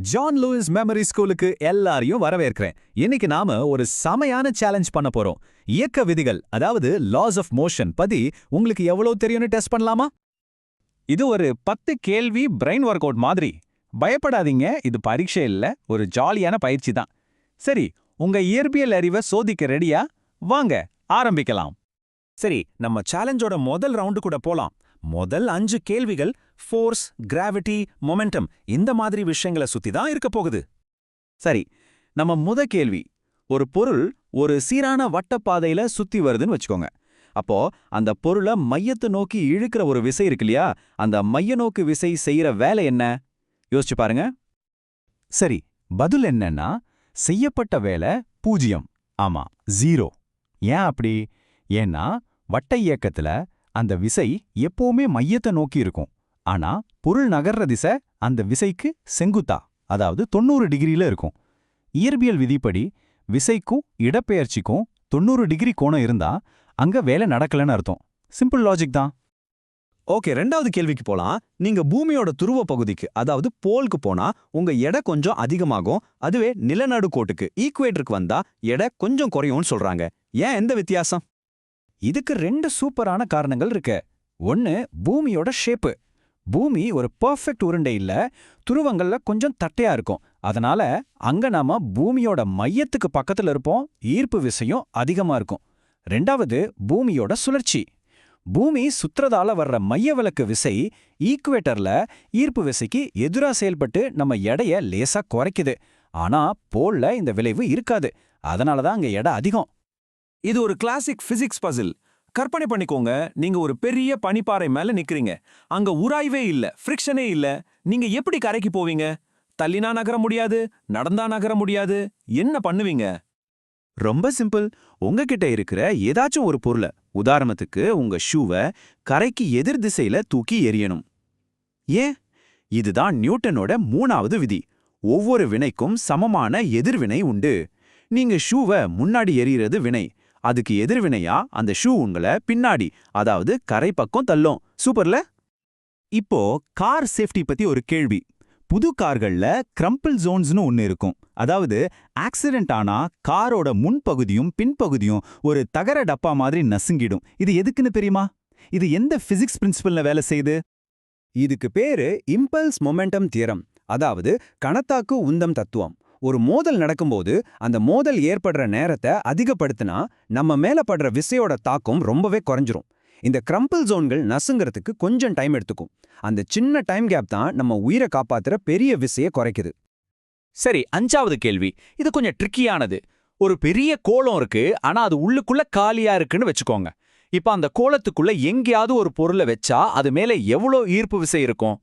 John Lewis memory ஸ்கூலுக்கு எல்லாரையும் வரவேற்கிறேன். இன்னைக்கு நாம ஒரு சமையான சேலஞ்ச் பண்ண போறோம். இயக்க விதிகள் அதாவது லாஸ் ஆஃப் மோஷன் பத்தி உங்களுக்கு எவ்வளவு தெரியும்னு டெஸ்ட் பண்ணலாமா? இது ஒரு பத்து கேள்வி பிரெயின் ஒர்க் அவுட் மாதிரி. பயப்படாதீங்க இது பரீட்சை இல்லை ஒரு ஜாலியான பயிற்சி தான். சரி உங்க இயற்பியல் அறிவை சோதிக்க ரெடியா வாங்க ஆரம்பிக்கலாம். சரி நம்ம சேலஞ்சோட முதல் ரவுண்டு கூட போலாம். முதல் அஞ்சு கேள்விகள் ஃபோர்ஸ் கிராவிட்டி மொமெண்டம் இந்த மாதிரி விஷயங்களை சுத்தி தான் இருக்க போகுது. சரி நம்ம முத கேள்வி. ஒரு பொருள் ஒரு சீரான வட்டப்பாதையில சுத்தி வருதுன்னு வச்சுக்கோங்க. அப்போ அந்த பொருளை மையத்தை நோக்கி இழுக்கிற ஒரு விசை இருக்கு இல்லையா? அந்த மைய நோக்கு விசை செய்யற வேலை என்ன? யோசிச்சு பாருங்க. சரி பதில் என்னன்னா செய்யப்பட்ட வேலை பூஜ்ஜியம். ஆமா ஜீரோ ஏன் அப்படி? ஏன்னா வட்ட இயக்கத்துல அந்த விசை எப்பவுமே மையத்தை நோக்கி இருக்கும். ஆனா பொருள் நகர்ற திசை அந்த விசைக்கு செங்குத்தா அதாவது தொண்ணூறு டிகிரியில இருக்கும். இயற்பியல் விதிப்படி விசைக்கும் இடப்பெயர்ச்சிக்கும் தொண்ணூறு டிகிரி கோணம் இருந்தா அங்க வேலை நடக்கலன்னு அர்த்தம். சிம்பிள் லாஜிக் தான். ஓகே ரெண்டாவது கேள்விக்கு போலாம். நீங்க பூமியோட துருவ பகுதிக்கு அதாவது போலுக்கு போனா உங்க எடை கொஞ்சம் அதிகமாகும். அதுவே நிலநடுக்கோட்டுக்கு ஈக்குவேட்டருக்கு வந்தா எடை கொஞ்சம் குறையும்னு சொல்றாங்க. ஏன் எந்த வித்தியாசம்? இதுக்கு ரெண்டு சூப்பரான காரணங்கள் இருக்கு. ஒன்னு பூமியோட ஷேப்பு பூமி ஒரு பர்ஃபெக்ட் உருண்டை இல்ல துருவங்கள்ல கொஞ்சம் தட்டையா இருக்கும். அதனால அங்க நாம பூமியோட மையத்துக்கு பக்கத்துல இருப்போம் ஈர்ப்பு விசையும் அதிகமா இருக்கும். ரெண்டாவது பூமியோட சுழற்சி. பூமி சுற்றுறதால வர்ற மைய விளக்கு விசை ஈக்குவேட்டர்ல ஈர்ப்பு விசைக்கு எதிரா செயல்பட்டு நம்ம எடைய லேசா குறைக்குது. ஆனா போல்ல இந்த விளைவு இருக்காது. அதனால தான் அங்க எடை அதிகம். இது ஒரு கிளாசிக் பிசிக்ஸ் பசில் கற்பனை பண்ணிக்கோங்க. நீங்க ஒரு பெரிய பனிப்பாறை மேல நிக்கிறீங்க. அங்க உராய்வே இல்ல ஃப்ரிக்ஷனே இல்ல. நீங்க எப்படி கரைக்கு போவீங்க? தள்ளினா நகர முடியாது நடந்தா நகர முடியாது. என்ன பண்ணுவீங்க? ரொம்ப சிம்பிள் உங்ககிட்ட இருக்கிற ஏதாச்சும் ஒரு பொருளை உதாரணத்துக்கு உங்க ஷூவை கரைக்கு எதிர் திசையில தூக்கி எரியணும் ஏன்? இதுதான் நியூட்டனோட மூணாவது விதி. ஒவ்வொரு வினைக்கும் சமமான எதிர்வினை உண்டு. நீங்க ஷூவை முன்னாடி எறியறது வினை. அதுக்கு எதிர்வினையா அந்த ஷூ உங்களை பின்னாடி அதாவது கரை பக்கம் தள்ளும். சூப்பர்ல? இப்போ கார் சேஃப்டி பத்தி ஒரு கேள்வி. புது கார்கள்ல கிரம்பிள் ஜோன்ஸ்னு ஒன்னு இருக்கும். அதாவது ஆக்சிடென்ட் ஆனா காரோட முன்பகுதியும் பின்பகுதியும் ஒரு தகர டப்பா மாதிரி நசுங்கிடும். இது எதுக்குன்னு தெரியுமா? இது எந்த பிசிக்ஸ் பிரின்சிபல்ல வேலை செய்யுது? இதுக்கு பேரு இம்பல்ஸ் மொமெண்டம் தியரம் அதாவது கணத்தாக்கு உந்தம் தத்துவம். ஒரு மோதல் நடக்கும்போது அந்த மோதல் ஏற்படுற நேரத்தை அதிகப்படுத்தினா நம்ம மேல படுற விசையோட தாக்கம் ரொம்பவே குறைஞ்சிரும். இந்த கிரம்பிள் ஜோன்கள் நசுங்கிறதுக்கு கொஞ்சம் டைம் எடுத்துக்கும். அந்த சின்ன டைம் கேப் தான் நம்ம உயிரை காப்பாத்துற பெரிய விசையை குறைக்குது. சரி அஞ்சாவது கேள்வி. இது கொஞ்சம் ட்ரிக்கியானது ஒரு பெரிய கோலம் இருக்கு ஆனா அது உள்ளுக்குள்ள காலியா இருக்குன்னு வச்சுக்கோங்க. இப்ப அந்த கோலத்துக்குள்ள எங்கேயாவது ஒரு பொருளை வச்சா அது மேல எவ்வளோ ஈர்ப்பு விசை இருக்கும்?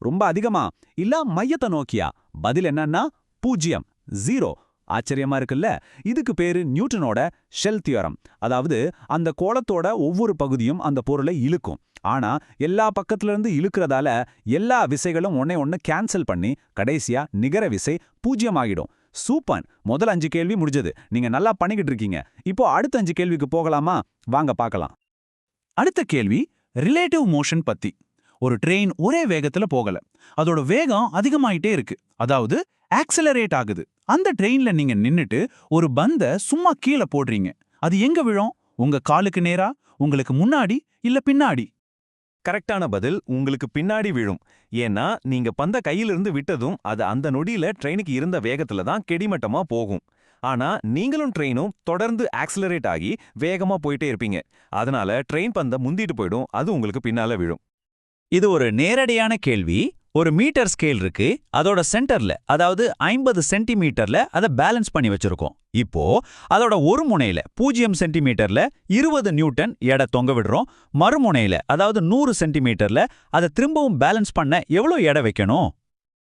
ரொம்ப அதிகமா? இல்ல மையத்தை நோக்கியா? பதில் என்னன்னா பூஜ்ஜியம் ஜீரோ ஆச்சரியமா இருக்குல்ல? இதுக்கு பேரு நியூட்டனோட ஷெல் தியோரம். அதாவது அந்த கோலத்தோட ஒவ்வொரு பகுதியும் அந்த பொருளை இழுக்கும். ஆனா எல்லா பக்கத்துல இருந்து இழுக்கிறதால எல்லா விசைகளும் ஒன்னே ஒன்னு கேன்சல் பண்ணி கடைசியா நிகர விசை பூஜ்ஜியமாகிடும். சூப்பர்! முதல் அஞ்சு கேள்வி முடிஞ்சது. நீங்க நல்லா பண்ணிக்கிட்டு இருக்கீங்க. இப்போ அடுத்த அஞ்சு கேள்விக்கு போகலாமா? வாங்க பார்க்கலாம். அடுத்த கேள்வி ரிலேட்டிவ் மோஷன் பத்தி. ஒரு ட்ரெயின் ஒரே வேகத்துல போகல. அதோட வேகம் அதிகமாயிட்டே இருக்கு. அதாவது ஆக்சலரேட் ஆகுது. அந்த ட்ரெயின்ல நீங்க நின்னுட்டு ஒரு பந்த சும்மா கீழே போடுறீங்க. அது எங்க விழும்? உங்க காலுக்கு நேரா? உங்களுக்கு முன்னாடி? இல்ல பின்னாடி? கரெக்டான பதில் உங்களுக்கு பின்னாடி விழும். ஏன்னா நீங்க பந்த கையிலிருந்து விட்டதும் அது அந்த நொடியில ட்ரெயினுக்கு இருந்த வேகத்துல தான் கெடிமட்டமா போகும். ஆனா நீங்களும் ட்ரெயினும் தொடர்ந்து ஆக்சலரேட் ஆகி வேகமா போயிட்டே இருப்பீங்க. அதனால ட்ரெயின் பந்த முந்திட்டு போயிடும். அது உங்களுக்கு பின்னால விழும். இது ஒரு நேரடியான கேள்வி. ஒரு மீட்டர் ஸ்கேல் இருக்கு அதோட சென்டர்ல அதாவது ஐம்பது சென்டிமீட்டர்ல அதை பேலன்ஸ் பண்ணி வச்சிருக்கோம். இப்போ அதோட ஒரு முனையில பூஜ்ஜியம் சென்டிமீட்டர்ல இருபது நியூட்டன் எடை தொங்க விடுறோம். மறுமுனையில அதாவது நூறு சென்டிமீட்டர்ல அதை திரும்பவும் பேலன்ஸ் பண்ண எவ்வளோ எடை வைக்கணும்?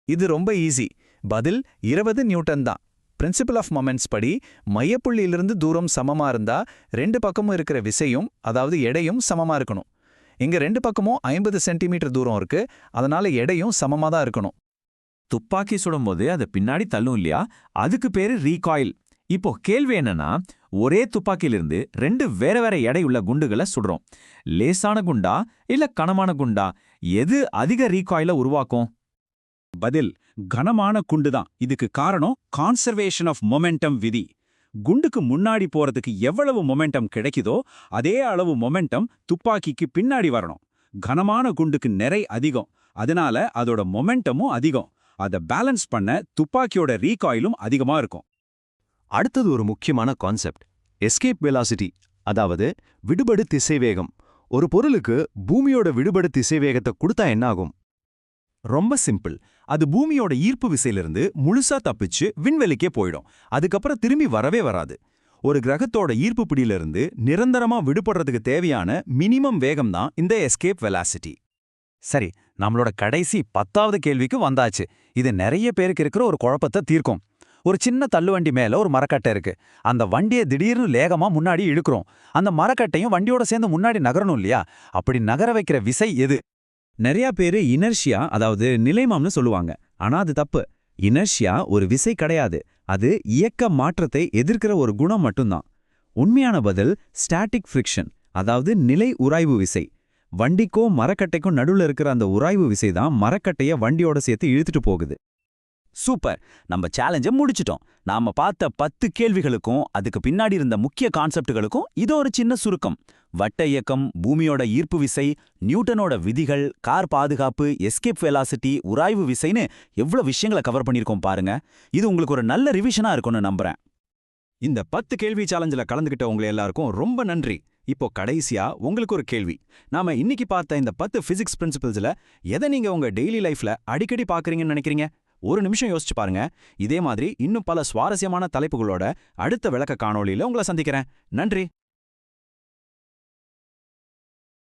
இது ரொம்ப ஈஸி பதில் இருபது நியூட்டன் தான். பிரின்சிபல் ஆஃப் மொமெண்ட்ஸ் படி மையப்புள்ளியிலிருந்து தூரம் சமமா இருந்தா ரெண்டு பக்கமும் இருக்கிற விசையும் அதாவது எடையும் சமமா இருக்கணும். இங்க ரெண்டு பக்கமும் ஐம்பது சென்டிமீட்டர் தூரம் இருக்கு. அதனால எடையும் சமமா தான் இருக்கணும். துப்பாக்கி சுடும்போது அதை பின்னாடி தள்ளும் இல்லையா? அதுக்கு பேரு ரீகாயில் இப்போ கேள்வி என்னன்னா ஒரே துப்பாக்கியிலிருந்து ரெண்டு வேற வேற எடையுள்ள குண்டுகளை சுடுறோம். லேசான குண்டா இல்ல கனமான குண்டா? எது அதிக ரீகாயில உருவாக்கும்? பதில் கனமான குண்டு தான் இதுக்கு காரணம் கான்சர்வேஷன் ஆஃப் மொமெண்டம் விதி. குண்டுக்கு முன்னாடி போறதுக்கு எவ்வளவு மொமெண்டம் கிடைக்குதோ அதே அளவு மொமெண்டம் துப்பாக்கிக்கு பின்னாடி வரணும். கனமான குண்டுக்கு நிறை அதிகம். அதனால அதோட மொமெண்டமும் அதிகம். அதை பேலன்ஸ் பண்ண துப்பாக்கியோட ரீகாயிலும் அதிகமா இருக்கும். அடுத்தது ஒரு முக்கியமான கான்செப்ட். எஸ்கேப் வெலாசிட்டி அதாவது விடுபடு திசைவேகம். ஒரு பொருளுக்கு பூமியோட விடுபடு திசைவேகத்தை கொடுத்தா என்னாகும்? ரொம்ப சிம்பிள். அது பூமியோட ஈர்ப்பு விசையிலிருந்து முழுசா தப்பிச்சு விண்வெளிக்கே போயிடும். அதுக்கப்புறம் திரும்பி வரவே வராது. ஒரு கிரகத்தோட ஈர்ப்பு பிடியிலிருந்து நிரந்தரமா விடுபடுறதுக்கு தேவையான மினிமம் வேகம் தான் இந்த எஸ்கேப் வெலாசிட்டி. சரி நம்மளோட கடைசி பத்தாவது கேள்விக்கு வந்தாச்சு. இது நிறைய பேருக்கு இருக்கிற ஒரு குழப்பத்தை தீர்க்கும். ஒரு சின்ன தள்ளுவண்டி மேல ஒரு மரக்கட்டை இருக்கு. அந்த வண்டியை திடீர்னு லேகமா முன்னாடி இழுக்கிறோம். அந்த மரக்கட்டையும் வண்டியோட சேர்ந்து முன்னாடி நகரணும் இல்லையா? அப்படி நகர வைக்கிற விசை எது? நிறைய பேரு இனர்ஷியா அதாவது நிலைமாம்னு சொல்லுவாங்க. ஆனா அது தப்பு. இனர்ஷியா ஒரு விசை கிடையாது. அது இயக்க மாற்றத்தை எதிர்க்கிற ஒரு குணம் மட்டும்தான். உண்மையான பதில் ஸ்டாட்டிக் ஃப்ரிக்ஷன் அதாவது நிலை உராய்வு விசை. வண்டிக்கும் மரக்கட்டைக்கும் நடுவுல இருக்கிற அந்த உராய்வு விசை தான் மரக்கட்டைய வண்டியோட சேர்த்து இழுத்துட்டு போகுது. சூப்பர். நம்ம சேலஞ்சை முடிச்சிட்டோம். நாம பார்த்த பத்து கேள்விகளுக்கும் அதுக்கு பின்னாடி இருந்த முக்கிய கான்செப்டுகளுக்கும் இது ஒரு சின்ன சுருக்கம். வட்ட இயக்கம் பூமியோட ஈர்ப்பு விசை நியூட்டனோட விதிகள் கார் பாதுகாப்பு எஸ்கேப் வெலாசிட்டி உராய்வு விசைன்னு எவ்வளவு விஷயங்களை கவர் பண்ணியிருக்கோம் பாருங்க. இது உங்களுக்கு ஒரு நல்ல ரிவிஷனா இருக்கும்னு நம்புறேன். இந்த பத்து கேள்வி சேலஞ்சில் கலந்துக்கிட்ட உங்களை எல்லாருக்கும் ரொம்ப நன்றி. இப்போ கடைசியா உங்களுக்கு ஒரு கேள்வி. நாம இன்னைக்கு பார்த்த இந்த பத்து பிசிக்ஸ் பிரின்சிபல்ஸ்ல எதை நீங்க உங்க டெய்லி லைஃப்ல அடிக்கடி பாக்குறீங்கன்னு நினைக்கிறீங்க? ஒரு நிமிஷம் யோசிச்சு பாருங்க. இதே மாதிரி இன்னும் பல சுவாரஸ்யமான தலைப்புகளோட அடுத்த விளக்க காணொளியில உங்களை சந்திக்கிறேன். நன்றி.